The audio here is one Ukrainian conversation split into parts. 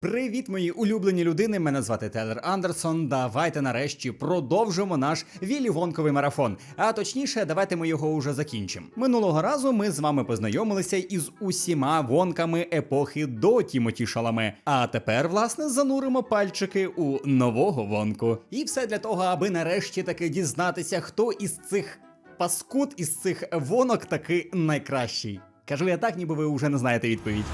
Привіт, мої улюблені людини. Мене звати Телер Андерсон. Давайте нарешті продовжимо наш вілівонковий марафон. А точніше, давайте ми його уже закінчимо. Минулого разу ми з вами познайомилися із усіма вонками епохи до Тімоті Шаламе. А тепер, власне, зануримо пальчики у нового вонку. І все для того, аби нарешті таки дізнатися, хто із цих паскуд, із цих вонок таки найкращий. Кажу я так, ніби ви вже не знаєте відповідь.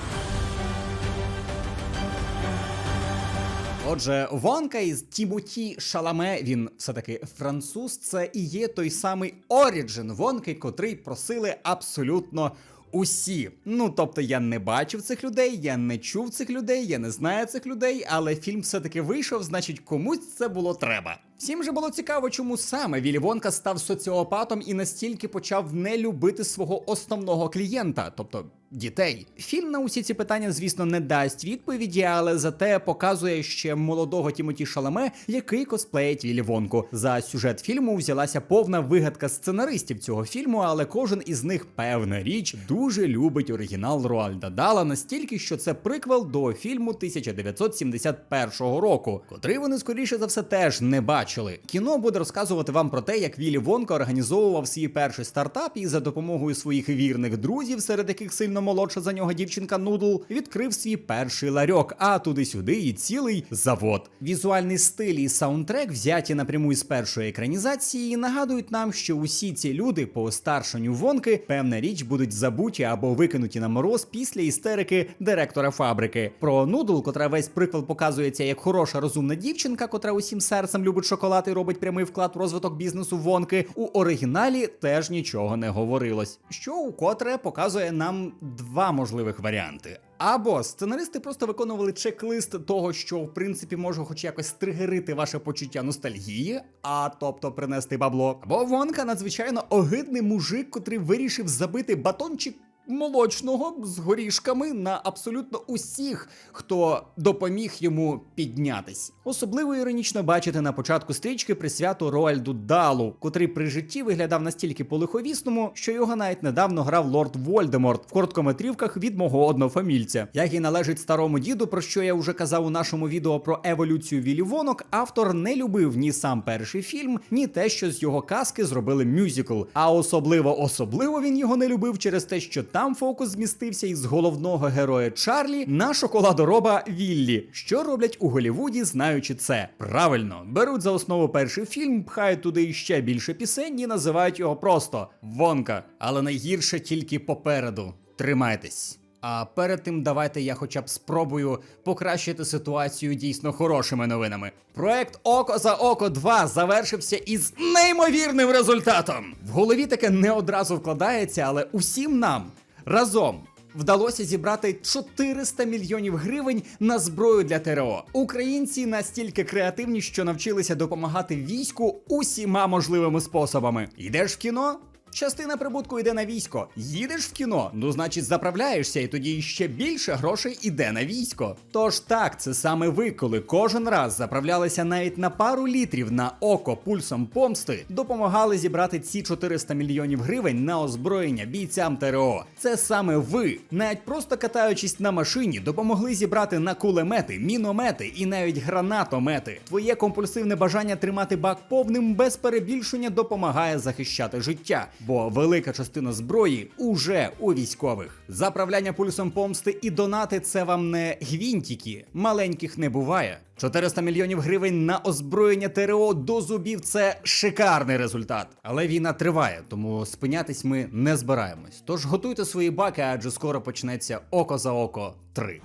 Отже, Вонка із Тімоті Шаламе, він все-таки француз, це і є той самий Оріджин Вонки, котрий просили абсолютно усі. Ну тобто я не бачив цих людей, я не чув цих людей, я не знаю цих людей, але фільм все-таки вийшов, значить комусь це було треба. Всім же було цікаво, чому саме Вілі Вонка став соціопатом і настільки почав не любити свого основного клієнта, тобто дітей. Фільм на усі ці питання, звісно, не дасть відповіді, але зате показує ще молодого Тімоті Шаламе, який косплеїть Вілі Вонку. За сюжет фільму взялася повна вигадка сценаристів цього фільму, але кожен із них, певна річ, дуже любить оригінал Роальда Дала настільки, що це приквел до фільму 1971 року, котрий вони скоріше за все теж не бачили. Кіно буде розказувати вам про те, як Вілі Вонка організовував свій перший стартап і за допомогою своїх вірних друзів, серед яких сильно молодша за нього дівчинка Нудл, відкрив свій перший ларьок, а туди-сюди і цілий завод. Візуальний стиль і саундтрек взяті напряму із першої екранізації, нагадують нам, що усі ці люди по старшенню Вонки певна річ будуть забуті або викинуті на мороз після істерики директора фабрики. Про Нудл, котра весь приквел показується як хороша розумна дівчинка, котра усім серцем любить шоколад і робить прямий вклад в розвиток бізнесу Вонки. У оригіналі теж нічого не говорилось, що укотре показує нам два можливих варіанти. Або сценаристи просто виконували чек-лист того, що в принципі може хоч якось тригерити ваше почуття ностальгії, а тобто принести бабло. Або Вонка надзвичайно огидний мужик, котрий вирішив забити батончик. Молочного з горішками на абсолютно усіх, хто допоміг йому піднятись. Особливо іронічно бачити на початку стрічки присвяту Роальду Далу, котрий при житті виглядав настільки по-лиховісному, що його навіть недавно грав лорд Вольдеморт в короткометрівках від мого однофамільця. Як і належить старому діду, про що я вже казав у нашому відео про еволюцію Вілі Вонок, автор не любив ні сам перший фільм, ні те, що з його казки зробили мюзикл. А особливо особливо він його не любив через те, що там фокус змістився із головного героя Чарлі на шоколадороба Віллі. Що роблять у Голівуді, знаючи це? Правильно, беруть за основу перший фільм, пхають туди іще більше пісень і називають його просто Вонка. Але найгірше тільки попереду. Тримайтесь. А перед тим давайте я хоча б спробую покращити ситуацію дійсно хорошими новинами. Проект Око за Око 2 завершився із неймовірним результатом. В голові таке не одразу вкладається, але усім нам разом. Вдалося зібрати 400 мільйонів гривень на зброю для ТРО. Українці настільки креативні, що навчилися допомагати війську усіма можливими способами. Йдеш в кіно? Частина прибутку йде на військо. Їдеш в кіно, ну значить заправляєшся, і тоді ще більше грошей іде на військо. Тож так, це саме ви, коли кожен раз заправлялися навіть на пару літрів на око пульсом помсти, допомагали зібрати ці 400 мільйонів гривень на озброєння бійцям ТРО. Це саме ви, навіть просто катаючись на машині, допомогли зібрати на кулемети, міномети і навіть гранатомети. Твоє компульсивне бажання тримати бак повним без перебільшення допомагає захищати життя бо велика частина зброї уже у військових. Заправляння пульсом помсти і донати це вам не гвінтики, маленьких не буває. 400 мільйонів гривень на озброєння ТРО до зубів це шикарний результат. Але війна триває, тому спинятись ми не збираємось. Тож готуйте свої баки, адже скоро почнеться око за око 3.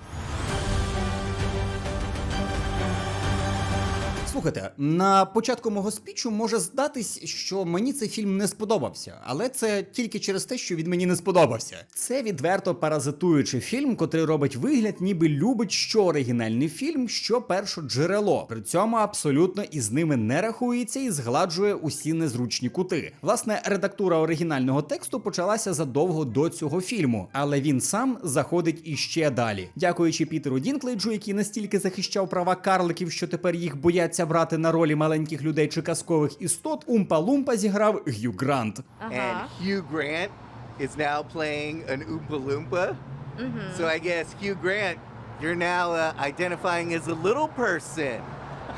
Слухайте, на початку мого спічу може здатись, що мені цей фільм не сподобався, але це тільки через те, що він мені не сподобався. Це відверто паразитуючий фільм, котрий робить вигляд, ніби любить що оригінальний фільм, що перше джерело. При цьому абсолютно із ними не рахується і згладжує усі незручні кути. Власне, редактура оригінального тексту почалася задовго до цього фільму, але він сам заходить іще далі. Дякуючи Пітеру Дінклейджу, який настільки захищав права карликів, що тепер їх бояться брати на ролі маленьких людей чи казкових істот, Умпа-Лумпа зіграв Г'ю Грант. And Uh-huh. Hugh Grant is now playing an Oompa Loompa. So I guess Hugh Grant you're now uh, identifying as a little person.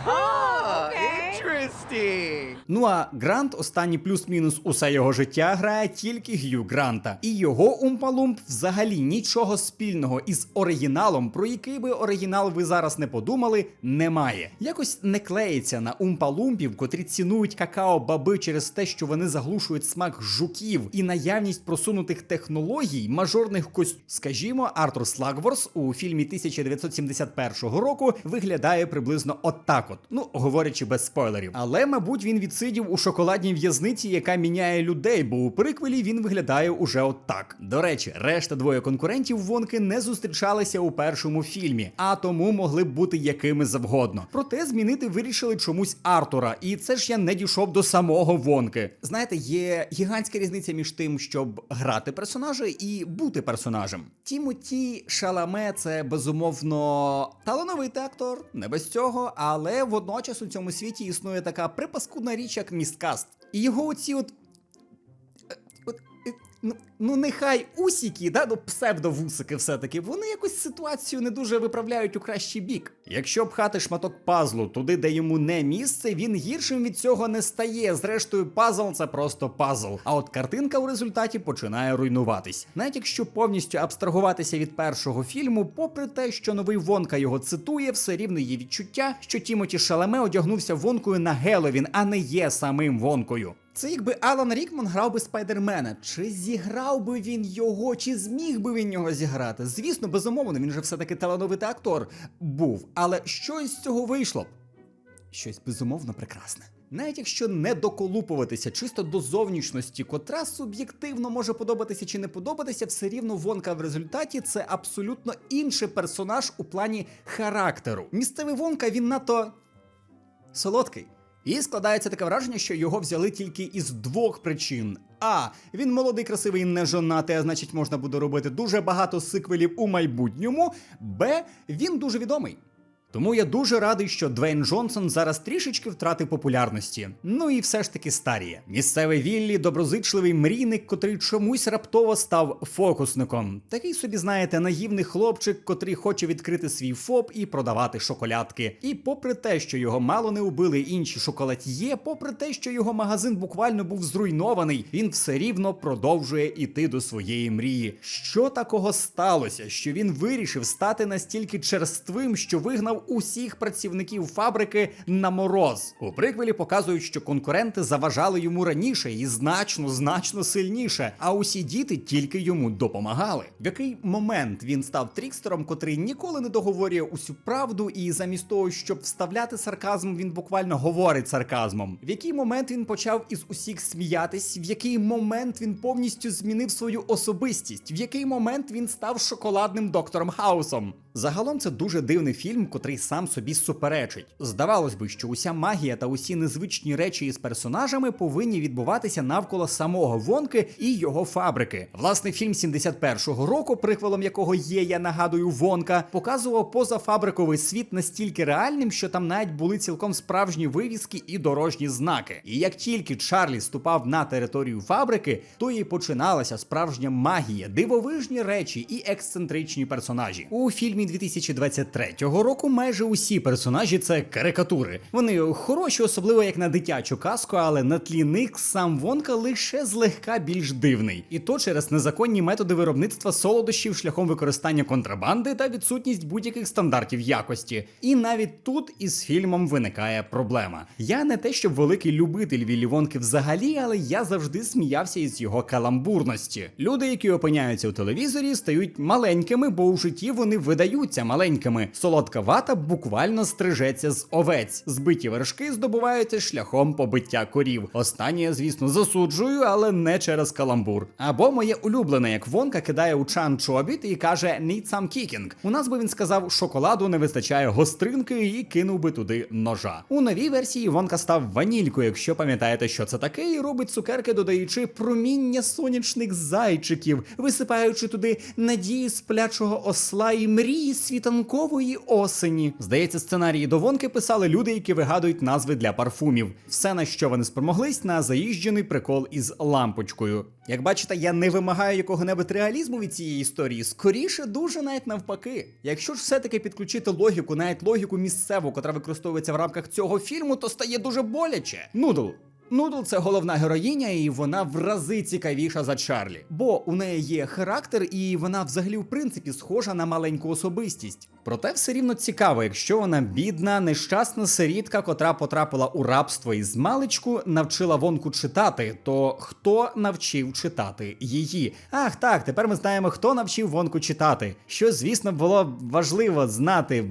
Interesting. Ну а Грант останній плюс-мінус усе його життя грає тільки Г'ю Гранта. І його Умпалумп взагалі нічого спільного із оригіналом, про який би оригінал ви зараз не подумали, немає. Якось не клеїться на Умпалумпів, котрі цінують какао-баби через те, що вони заглушують смак жуків і наявність просунутих технологій, мажорних кость... Скажімо, Артур Слагворс у фільмі 1971 року виглядає приблизно отак от. Ну, говорячи без спойлерів. Але, мабуть, він відсидів у шоколадній в'язниці, яка міняє людей, бо у приквелі він виглядає уже отак. До речі, решта двоє конкурентів Вонки не зустрічалися у першому фільмі, а тому могли б бути якими завгодно. Проте змінити вирішили чомусь Артура, і це ж я не дійшов до самого Вонки. Знаєте, є гігантська різниця між тим, щоб грати персонажа і бути персонажем. Тімоті Шаламе це безумовно талановитий актор, не без цього, але водночас у цьому світі існує така припаскудна річ, як місткаст. І його оці от. Ну, ну нехай усіки, да, ну псевдовусики все-таки, вони якось ситуацію не дуже виправляють у кращий бік. Якщо пхати шматок пазлу туди, де йому не місце, він гіршим від цього не стає. Зрештою, пазл це просто пазл. А от картинка у результаті починає руйнуватись. Навіть якщо повністю абстрагуватися від першого фільму, попри те, що новий Вонка його цитує, все рівно є відчуття, що Тімоті Шалеме одягнувся вонкою на Геловін, а не є самим вонкою. Це якби Алан Рікман грав би спайдермена. Чи зіграв би він його, чи зміг би він його зіграти? Звісно, безумовно, він же все-таки талановитий актор був. Але що із цього вийшло? б? Щось безумовно прекрасне. Навіть якщо не доколупуватися чисто до зовнішності, котра суб'єктивно може подобатися чи не подобатися, все рівно Вонка в результаті це абсолютно інший персонаж у плані характеру. Місцевий Вонка він надто солодкий. І складається таке враження, що його взяли тільки із двох причин. А. Він молодий, красивий, не жонатий, а значить можна буде робити дуже багато сиквелів у майбутньому. Б. Він дуже відомий. Тому я дуже радий, що Двейн Джонсон зараз трішечки втратив популярності. Ну і все ж таки старіє. Місцевий Віллі доброзичливий мрійник, котрий чомусь раптово став фокусником. Такий собі, знаєте, наївний хлопчик, котрий хоче відкрити свій ФОП і продавати шоколадки. І попри те, що його мало не убили інші шоколад'є, попри те, що його магазин буквально був зруйнований, він все рівно продовжує іти до своєї мрії. Що такого сталося, що він вирішив стати настільки черствим, що вигнав усіх працівників фабрики на мороз? У приквелі показують, що конкуренти заважали йому раніше і значно, значно сильніше, а усі діти тільки йому допомагали. В який момент він став трікстером, котрий ніколи не договорює усю правду, і замість того, щоб вставляти сарказм, він буквально говорить сарказмом. В який момент він почав із усіх сміятись, в який момент він повністю змінив свою особистість, в який момент він став шоколадним доктором Хаусом. Загалом це дуже дивний фільм, котрий сам собі суперечить. Здавалось би, що уся магія та усі незвичні речі із персонажами повинні відбуватися навколо самого Вонки і його фабрики. Власне, фільм 71-го року, приквелом якого є, я нагадую, Вонка, показував позафабриковий світ настільки реальним, що там навіть були цілком справжні вивіски і дорожні знаки. І як тільки Чарлі ступав на територію фабрики, то і починалася справжня магія, дивовижні речі і ексцентричні персонажі. У фільмі 2023 року майже усі персонажі це карикатури. Вони хороші, особливо як на дитячу казку, але на тлі них сам Вонка лише злегка більш дивний. І то через незаконні методи виробництва солодощів шляхом використання контрабанди та відсутність будь-яких стандартів якості. І навіть тут із фільмом виникає проблема. Я не те, щоб великий любитель Віллі Вонки взагалі, але я завжди сміявся із його каламбурності. Люди, які опиняються у телевізорі, стають маленькими, бо у житті вони видаються маленькими. Солодка вата буквально стрижеться з овець. Збиті вершки здобуваються шляхом побиття корів. Останнє, звісно, засуджую, але не через каламбур. Або моє улюблене, як Вонка кидає у чан чобіт і каже «Need some kicking». У нас би він сказав, шоколаду не вистачає гостринки і кинув би туди ножа. У новій версії Вонка став ванількою, якщо пам'ятаєте, що це таке, і робить цукерки, додаючи проміння сонячних зайчиків, висипаючи туди надії сплячого осла і мрії світанкової осені. Написані. Здається, сценарії до вонки писали люди, які вигадують назви для парфумів. Все на що вони спромоглись на заїжджений прикол із лампочкою. Як бачите, я не вимагаю якого-небудь реалізму від цієї історії. Скоріше, дуже навіть навпаки. Якщо ж все-таки підключити логіку, навіть логіку місцеву, котра використовується в рамках цього фільму, то стає дуже боляче. Нудл. Нудл це головна героїня, і вона в рази цікавіша за Чарлі. Бо у неї є характер, і вона взагалі в принципі схожа на маленьку особистість. Проте все рівно цікаво, якщо вона бідна, нещасна сирітка, котра потрапила у рабство і з маличку навчила вонку читати, то хто навчив читати її? Ах, так, тепер ми знаємо, хто навчив вонку читати. Що, звісно, було важливо знати,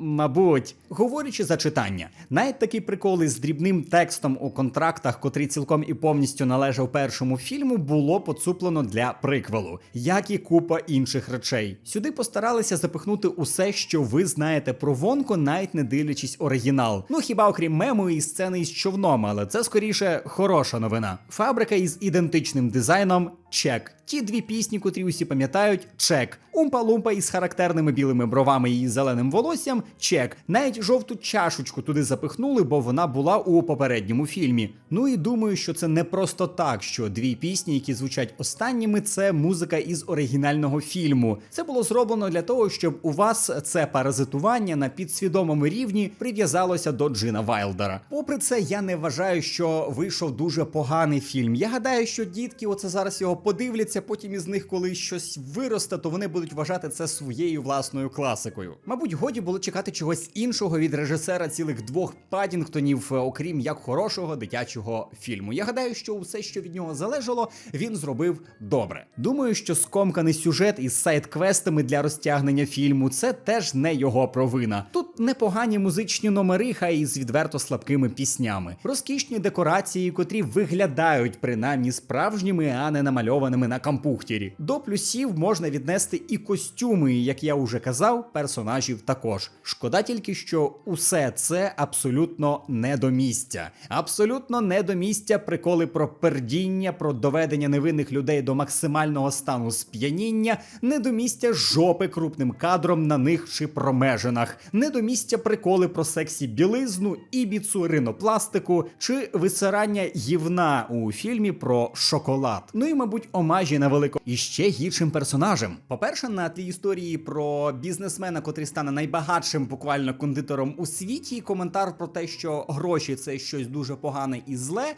мабуть, говорячи за читання. Навіть такі приколи з дрібним текстом у контрактах, котрий цілком і повністю належав першому фільму, було поцуплено для приквелу, як і купа інших речей. Сюди постаралися запихнути усе, що ви знаєте про Вонку, навіть не дивлячись оригінал. Ну хіба окрім мему і сцени із човном, але це скоріше хороша новина. Фабрика із ідентичним дизайном. Чек. Ті дві пісні, котрі усі пам'ятають, чек. Умпа-лумпа із характерними білими бровами і зеленим волоссям, чек. Навіть жовту чашечку туди запихнули, бо вона була у попередньому фільмі. Ну і думаю, що це не просто так, що дві пісні, які звучать останніми, це музика із оригінального фільму. Це було зроблено для того, щоб у вас це паразитування на підсвідомому рівні прив'язалося до Джина Вайлдера. Попри це, я не вважаю, що вийшов дуже поганий фільм. Я гадаю, що дітки, оце зараз його подивляться, потім із них, коли щось виросте, то вони будуть вважати це своєю власною класикою. Мабуть, годі було чекати чогось іншого від режисера цілих двох Падінгтонів, е, окрім як хорошого дитячого фільму. Я гадаю, що усе, що від нього залежало, він зробив добре. Думаю, що скомканий сюжет із сайт-квестами для розтягнення фільму це теж не його провина. Тут непогані музичні номери, хай і з відверто слабкими піснями, розкішні декорації, котрі виглядають принаймні справжніми, а не намальованими на кампухтірі. До плюсів можна віднести і костюми, як я уже казав, персонажів також. Шкода тільки, що усе це абсолютно не до місця. Абсолютно не до місця приколи про пердіння, про доведення невинних людей до максимального стану сп'яніння, не до місця жопи крупним кадром на них чи промежинах, не до місця приколи про сексі білизну, ібіцу, ринопластику чи висирання гівна у фільмі про шоколад. Ну і, мабуть, омажі на велико і ще гіршим персонажем. По-перше, на тлі історії про бізнесмена, котрий стане найбагатшим буквально кондитером у світі, коментар про те, що гроші це щось дуже погане і зле.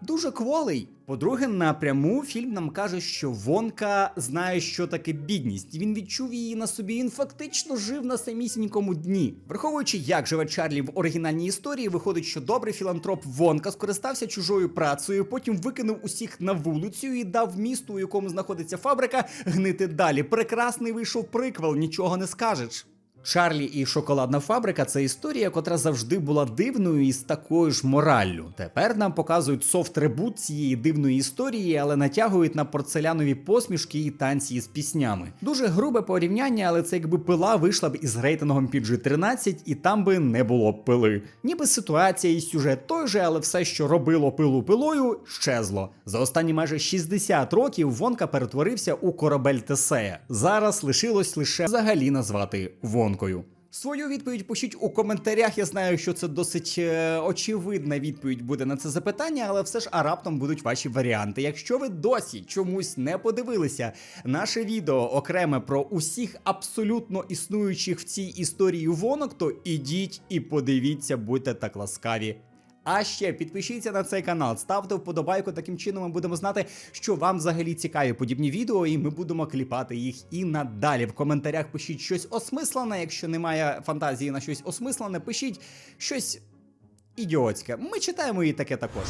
Дуже кволий. По-друге, напряму фільм нам каже, що Вонка знає, що таке бідність. Він відчув її на собі. Він фактично жив на самісінькому дні. Враховуючи, як живе Чарлі в оригінальній історії, виходить, що добрий філантроп Вонка скористався чужою працею, потім викинув усіх на вулицю і дав місту, у якому знаходиться фабрика, гнити далі. Прекрасний вийшов приквел, нічого не скажеш. Чарлі і шоколадна фабрика це історія, котра завжди була дивною і з такою ж мораллю. Тепер нам показують софт-ребут цієї дивної історії, але натягують на порцелянові посмішки і танці з піснями. Дуже грубе порівняння, але це якби пила вийшла б із рейтингом PG-13, і там би не було б пили. Ніби ситуація і сюжет той же, але все, що робило пилу пилою, щезло. За останні майже 60 років Вонка перетворився у корабель Тесея. Зараз лишилось лише взагалі назвати Вонкою. Свою відповідь пишіть у коментарях. Я знаю, що це досить е, очевидна відповідь буде на це запитання, але все ж а раптом будуть ваші варіанти. Якщо ви досі чомусь не подивилися наше відео окреме про усіх абсолютно існуючих в цій історії вонок, то ідіть і подивіться, будьте так ласкаві. А ще підпишіться на цей канал, ставте вподобайку. Таким чином ми будемо знати, що вам взагалі цікаві подібні відео, і ми будемо кліпати їх і надалі. В коментарях пишіть щось осмислене. Якщо немає фантазії на щось осмислене, пишіть щось ідіотське. Ми читаємо і таке також.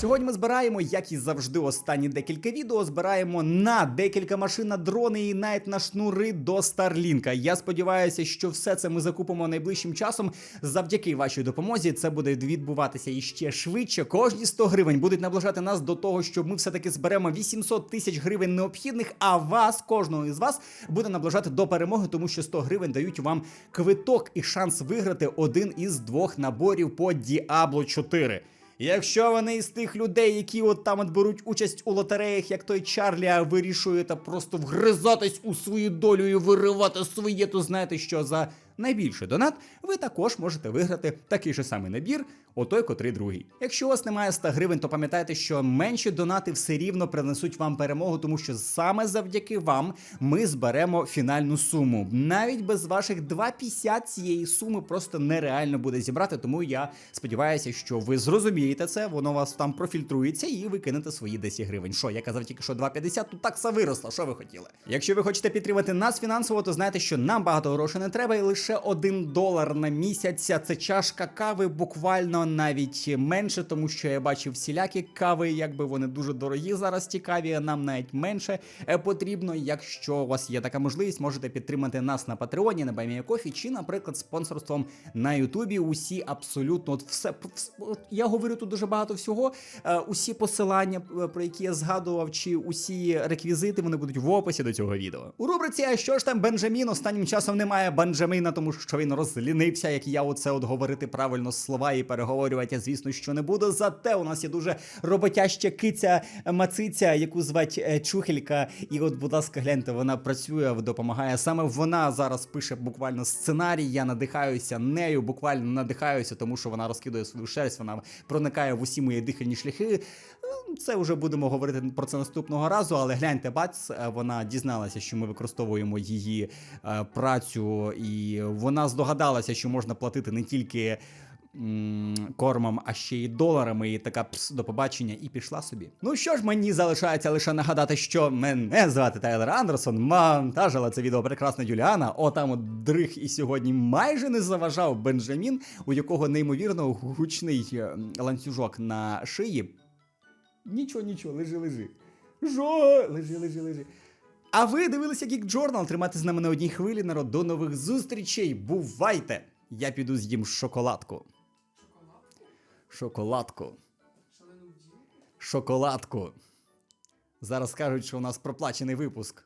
Сьогодні ми збираємо, як і завжди, останні декілька відео. Збираємо на декілька машин на дрони і навіть на шнури до Старлінка. Я сподіваюся, що все це ми закупимо найближчим часом. Завдяки вашій допомозі це буде відбуватися іще швидше. Кожні 100 гривень будуть наближати нас до того, що ми все таки зберемо 800 тисяч гривень необхідних. А вас, кожного із вас, буде наближати до перемоги, тому що 100 гривень дають вам квиток і шанс виграти один із двох наборів по Diablo 4. Якщо вони із тих людей, які от там от беруть участь у лотереях, як той Чарлі, а вирішуєте просто вгризатись у свою долю і виривати своє, то знаєте, що за найбільший донат ви також можете виграти такий же самий набір, отой, котрий другий. Якщо у вас немає 100 гривень, то пам'ятайте, що менші донати все рівно принесуть вам перемогу, тому що саме завдяки вам ми зберемо фінальну суму. Навіть без ваших 2,50 цієї суми просто нереально буде зібрати. Тому я сподіваюся, що ви зрозумієте це, воно вас там профільтрується, і ви кинете свої 10 гривень. Що я казав тільки що 2,50, тут такса виросла. Що ви хотіли? Якщо ви хочете підтримати нас фінансово, то знайте, що нам багато грошей не треба, і лише 1 долар на місяць. Це чашка кави, буквально навіть менше, тому що я бачив всілякі кави, якби вони дуже дорогі зараз ті каві, а нам навіть менше е, потрібно. Якщо у вас є така можливість, можете підтримати нас на Патреоні, на Баймія.Кофі чи, наприклад, спонсорством на Ютубі. Усі абсолютно от все я говорю тут дуже багато всього. Е, Усі посилання, е, про які я згадував, чи усі реквізити, вони будуть в описі до цього відео. У рубриці А що ж там Бенджамін? Останнім часом немає Бенджаміна, тому що він розлінився, як я оце от говорити правильно слова і переговорювати, я, звісно, що не буду. Зате у нас є дуже роботяща киця мациця, яку звать е, Чухелька. І от, будь ласка, гляньте, вона працює, допомагає. Саме вона зараз пише буквально сценарій. Я надихаюся нею, буквально надихаюся, тому що вона розкидує свою шерсть, вона проникає в усі мої дихальні шляхи. Ну, Це вже будемо говорити про це наступного разу, але гляньте, бац, е, вона дізналася, що ми використовуємо її е, працю, і вона здогадалася, що можна платити не тільки. Кормом, а ще й доларами, і така пс до побачення, і пішла собі. Ну що ж, мені залишається лише нагадати, що мене звати Тайлер Андерсон, монтажила це відео прекрасна Юліана. О, там от дрих і сьогодні майже не заважав Бенджамін, у якого неймовірно гучний е, ланцюжок на шиї. Нічого, нічого, лежи, лежи. Жо, лежи, лежи, лежи. А ви дивилися Geek Journal, тримайте з нами на одній хвилі, народ. До нових зустрічей. Бувайте! Я піду з'їм шоколадку. Шоколадку. Шоколадку. Зараз кажуть, що у нас проплачений випуск.